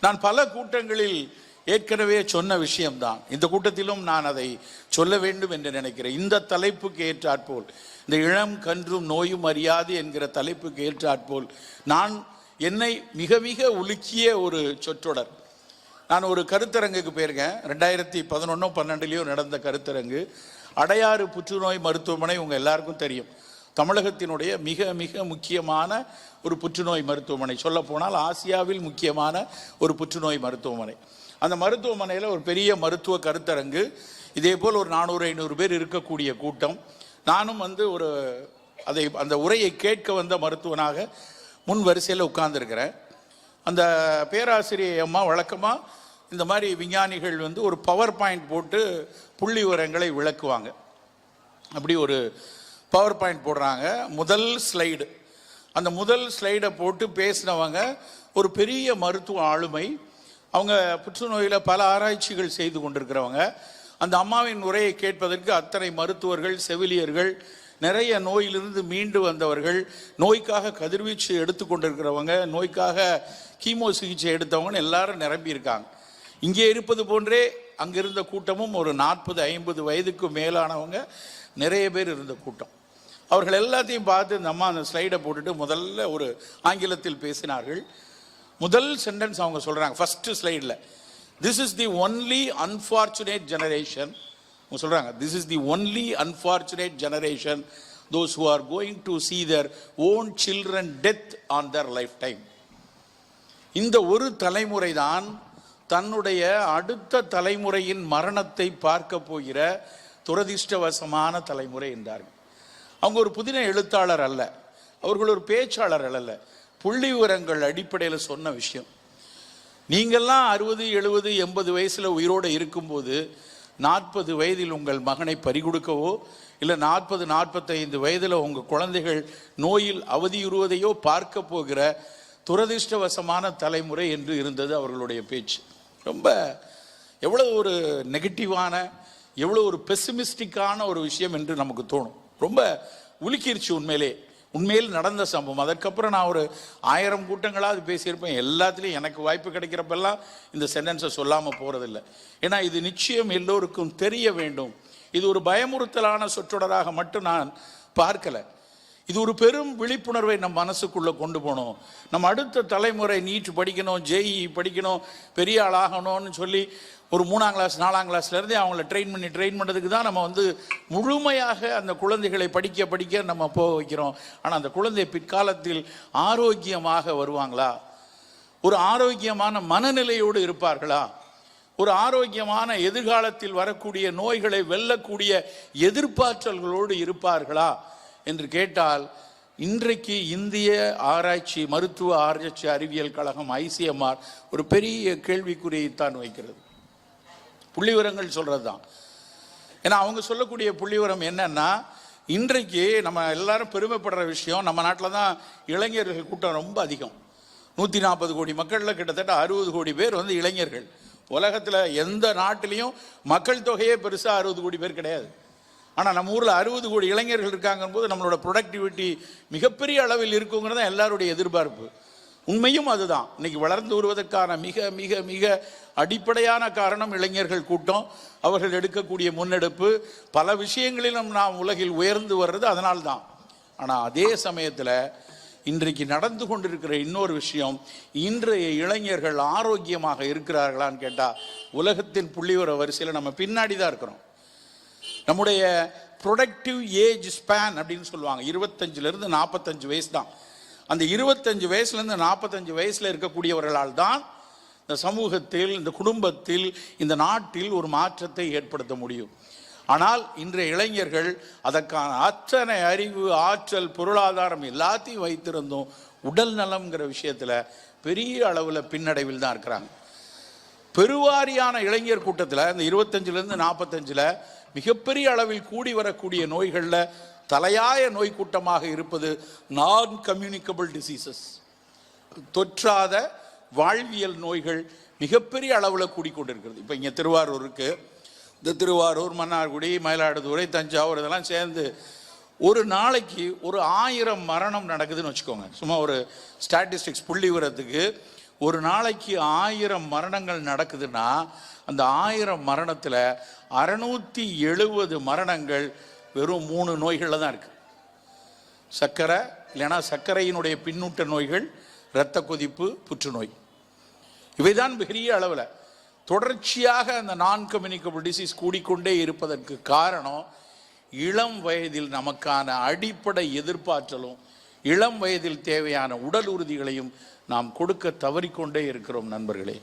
நான் பல கூட்டங்களில் ஏற்கனவே சொன்ன விஷயம்தான். இந்த கூட்டத்திலும் நான் அதை சொல்ல வேண்டும் என்று நினைக்கிறேன். இந்த தலைப்புக்கு ஏற்றாற்போல் இந்த இளம் கன்றும் நோயும் அறியாது என்கிற தலைப்புக்கு ஏற்றாற்போல் நான் என்னை மிக மிக உலுக்கிய ஒரு சொற்றொடர். நான் ஒரு கருத்தரங்குக்கு போயிருக்கேன். ரெண்டாயிரத்தி பதினொன்னோ பன்னெண்டுலேயோ நடந்த கருத்தரங்கு. அடையாறு புற்றுநோய் மருத்துவமனை உங்கள் எல்லாருக்கும் தெரியும். தமிழகத்தினுடைய மிக மிக முக்கியமான ஒரு புற்றுநோய் மருத்துவமனை. சொல்லப்போனால் ஆசியாவில் முக்கியமான ஒரு புற்றுநோய் மருத்துவமனை. அந்த மருத்துவமனையில் ஒரு பெரிய மருத்துவ கருத்தரங்கு. இதே போல் ஒரு நானூறு ஐநூறு பேர் இருக்கக்கூடிய கூட்டம். நானும் வந்து ஒரு அதை அந்த உரையை கேட்க வந்த மருத்துவனாக முன் வரிசையில் உட்கார்ந்துருக்கிறேன். அந்த பேராசிரியை அம்மா வழக்கமாக இந்த மாதிரி விஞ்ஞானிகள் வந்து ஒரு பவர் பாயிண்ட் போட்டு புள்ளி உரங்களை விளக்குவாங்க. அப்படி ஒரு பவர் பாயிண்ட் போடுறாங்க. முதல் ஸ்லைடு. அந்த முதல் ஸ்லைடை போட்டு பேசினவங்க ஒரு பெரிய மருத்துவ ஆளுமை. அவங்க புற்றுநோயில் பல ஆராய்ச்சிகள் செய்து கொண்டிருக்கிறவங்க. அந்த அம்மாவின் உரையை கேட்பதற்கு அத்தனை மருத்துவர்கள் செவிலியர்கள் நிறைய நோயிலிருந்து மீண்டு வந்தவர்கள் நோய்க்காக கதிர்வீச்சு எடுத்து கொண்டிருக்கிறவங்க நோய்க்காக கீமோ சிகிச்சை எடுத்தவங்கன்னு எல்லாரும் நிரம்பியிருக்காங்க இங்கே இருப்பது போன்றே அங்கே இருந்த கூட்டமும் ஒரு நாற்பது ஐம்பது வயதுக்கு மேலானவங்க நிறைய பேர் இருந்த கூட்டம். அவர்கள் எல்லாத்தையும் பார்த்து இந்த அம்மா அந்த ஸ்லைடை போட்டுட்டு முதல்ல ஒரு ஆங்கிலத்தில் பேசினார்கள். முதல் சென்டென்ஸ் அவங்க சொல்கிறாங்க ஃபஸ்ட்டு ஸ்லைடில் this is the only unfortunate generation அவங்க சொல்கிறாங்க this is the only unfortunate generation those who are going to see their own children death on their life time இந்த ஒரு தலைமுறை தான் தன்னுடைய அடுத்த தலைமுறையின் மரணத்தை பார்க்க போகிற துரதிர்ஷ்டவசமான தலைமுறை என்றார்கள். அவங்க ஒரு புதின எழுத்தாளர் அல்ல. அவர்கள் ஒரு பேச்சாளர் அல்ல. புள்ளி விவரங்கள் அடிப்படையில் சொன்ன விஷயம். நீங்கள்லாம் அறுபது எழுபது எண்பது வயசில் உயிரோடு இருக்கும்போது நாற்பது வயதில் உங்கள் மகனை பறிகொடுக்கவோ இல்லை நாற்பது நாற்பத்தைந்து வயதில் உங்கள் குழந்தைகள் நோயில் அவதியுறுவதையோ பார்க்க போகிற துரதிர்ஷ்டவசமான தலைமுறை என்று இருந்தது அவர்களுடைய பேச்சு. ரொம்ப எவ்வளோ ஒரு நெகட்டிவான எவ்வளோ ஒரு பெசிமிஸ்டிக்கான ஒரு விஷயம் என்று நமக்கு தோணும். ரொம்ப உலுக்கிருச்சு உண்மையிலே. உண்மையில் நடந்த சம்பவம். அதற்கப்புறம் நான் ஒரு ஆயிரம் கூட்டங்களாவது பேசியிருப்பேன். எல்லாத்துலேயும் எனக்கு வாய்ப்பு கிடைக்கிறப்பெல்லாம் இந்த சென்டென்ஸை சொல்லாமல் போகிறதில்ல ஏன்னா இது நிச்சயம் எல்லோருக்கும் தெரிய வேண்டும். இது ஒரு பயமுறுத்தலான சொற்றொடராக மட்டும் நான் பார்க்கலை. இது ஒரு பெரும் விழிப்புணர்வை நம் மனசுக்குள்ளே கொண்டு போகணும். நம்ம அடுத்த தலைமுறை நீட் படிக்கணும் ஜேஇ படிக்கணும் பெரிய ஆளாகணும்னு சொல்லி ஒரு மூணாம் கிளாஸ் நாலாம் கிளாஸ்லேருந்தே அவங்கள ட்ரெயின் பண்ணி ட்ரெயின் பண்ணுறதுக்கு தான் நம்ம வந்து முழுமையாக அந்த குழந்தைகளை படிக்க படிக்க நம்ம போக வைக்கிறோம். ஆனால் அந்த குழந்தை பிற்காலத்தில் ஆரோக்கியமாக வருவாங்களா? ஒரு ஆரோக்கியமான மனநிலையோடு இருப்பார்களா? ஒரு ஆரோக்கியமான எதிர்காலத்தில் வரக்கூடிய நோய்களை வெல்லக்கூடிய எதிர்பார்த்தல்களோடு இருப்பார்களா? என்று கேட்டால் இன்றைக்கு இந்திய ஆராய்ச்சி மருத்துவ ஆராய்ச்சி அறிவியல் கழகம் ஐசிஎம்ஆர் ஒரு பெரிய கேள்விக்குறியைத்தான் வைக்கிறது. புள்ளிவரங்கள் சொல்கிறது தான் ஏன்னா அவங்க சொல்லக்கூடிய புள்ளிவரம் என்னன்னா இன்றைக்கு நம்ம எல்லாரும் பெருமைப்படுற விஷயம் நம்ம நாட்டில் தான் இளைஞர்கள் கூட்டம் ரொம்ப அதிகம். நூற்றி நாற்பது கோடி மக்களில் கிட்டத்தட்ட அறுபது கோடி பேர் வந்து இளைஞர்கள். உலகத்தில் எந்த நாட்டிலையும் மக்கள் தொகையே பெருசாக அறுபது கோடி பேர் கிடையாது. ஆனால் நம்ம ஊரில் அறுபது கோடி இளைஞர்கள் இருக்காங்கும் போது நம்மளோட ப்ரொடக்டிவிட்டி மிகப்பெரிய அளவில் இருக்குங்கிறது தான் எல்லாருடைய எதிர்பார்ப்பு. உண்மையும் அதுதான். இன்னைக்கு வளர்ந்து வருவதற்கான மிக மிக மிக அடிப்படையான காரணம் இளைஞர்கள் கூட்டம். அவர்கள் எடுக்கக்கூடிய முன்னெடுப்பு. பல விஷயங்களிலும் நாம் உலகில் உயர்ந்து வர்றது அதனால்தான். ஆனால் அதே சமயத்தில் இன்றைக்கு நடந்து கொண்டிருக்கிற இன்னொரு விஷயம் இன்றைய இளைஞர்கள் ஆரோக்கியமாக இருக்கிறார்களான்னு கேட்டால் உலகத்தின் புள்ளிவர வரிசையில் நம்ம பின்னாடி தான் இருக்கிறோம். நம்முடைய ப்ரொடக்டிவ் ஏஜ் ஸ்பேன் அப்படின்னு சொல்லுவாங்க. இருபத்தஞ்சிலேருந்து நாற்பத்தஞ்சு வயசு தான் அந்த இருபத்தஞ்சு வயசுலேருந்து நாற்பத்தஞ்சு வயசில் இருக்கக்கூடியவர்களால் தான் இந்த சமூகத்தில் இந்த குடும்பத்தில் இந்த நாட்டில் ஒரு மாற்றத்தை ஏற்படுத்த முடியும். ஆனால் இன்றைய இளைஞர்கள் அதற்கான அத்தனை அறிவு ஆற்றல் பொருளாதாரம் எல்லாத்தையும் வைத்திருந்தும் உடல் நலம்ங்கிற விஷயத்தில் பெரிய அளவில் பின்னடைவில் தான் இருக்கிறாங்க. பெருவாரியான இளைஞர் கூட்டத்தில் இந்த இருபத்தஞ்சிலேருந்து நாற்பத்தஞ்சில் மிகப்பெரிய அளவில் கூடி வரக்கூடிய நோய்களில் தலையாய நோய் கூட்டமாக இருப்பது நான் கம்யூனிகபிள் டிசீசஸ் தொற்றாத வாழ்வியல் நோய்கள் மிகப்பெரிய அளவில் கூடிக்கொண்டிருக்கிறது இப்போ இங்கே திருவாரூருக்கு இந்த திருவாரூர் மன்னார்குடி மயிலாடுதுறை தஞ்சாவூர் இதெல்லாம் சேர்ந்து ஒரு நாளைக்கு ஒரு ஆயிரம் மரணம் நடக்குதுன்னு வச்சுக்கோங்க. சும்மா ஒரு ஸ்டாட்டிஸ்டிக்ஸ் புள்ளி விவரத்துக்கு ஒரு நாளைக்கு ஆயிரம் மரணங்கள் நடக்குதுன்னா அந்த ஆயிரம் மரணத்தில் அறநூற்றி எழுபது மரணங்கள் வெறும் மூணு நோய்களில் தான் இருக்குது சர்க்கரை இல்லைன்னா சர்க்கரையினுடைய பின்னூட்ட நோய்கள் இரத்த கொதிப்பு புற்றுநோய். இவைதான் பெரிய அளவில். தொடர்ச்சியாக அந்த நான் கம்யூனிகபிள் டிசீஸ் கூடிக்கொண்டே இருப்பதற்கு காரணம் இளம் வயதில் நமக்கான அடிப்படை எதிர்பார்த்தலும் இளம் வயதில் தேவையான உடல் உறுதிகளையும் நாம் கொடுக்க தவறிக்கொண்டே இருக்கிறோம் நண்பர்களே.